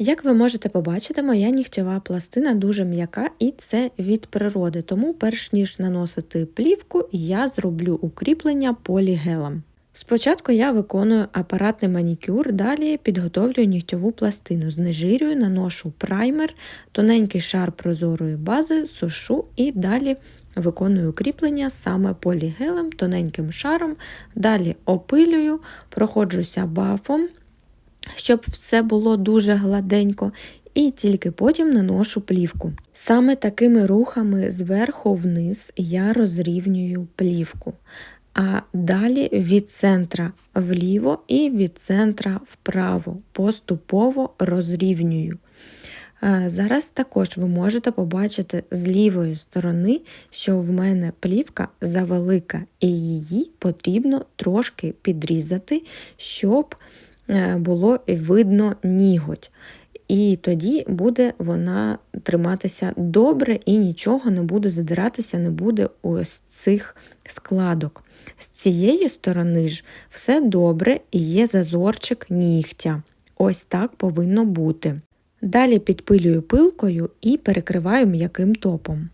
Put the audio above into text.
Як ви можете побачити, моя нігтєва пластина дуже м'яка і це від природи, тому перш ніж наносити плівку, я зроблю укріплення полігелем. Спочатку я виконую апаратний манікюр, далі підготовлюю нігтєву пластину, знежирюю, наношу праймер, тоненький шар прозорої бази, сушу і далі виконую укріплення саме полігелем, тоненьким шаром, далі опилюю, проходжуся бафом, щоб все було дуже гладенько, і тільки потім наношу плівку. Саме такими рухами зверху вниз я розрівнюю плівку. А далі від центра вліво і від центра вправо поступово розрівнюю. Е, Зараз також ви можете побачити з лівої сторони, що в мене плівка завелика, і її потрібно трошки підрізати, щоб було видно ніготь. І тоді буде вона триматися добре і нічого не буде задиратися, не буде ось цих складок. З цієї сторони ж все добре і є зазорчик нігтя. Ось так повинно бути. Далі підпилюю пилкою і перекриваю м'яким топом.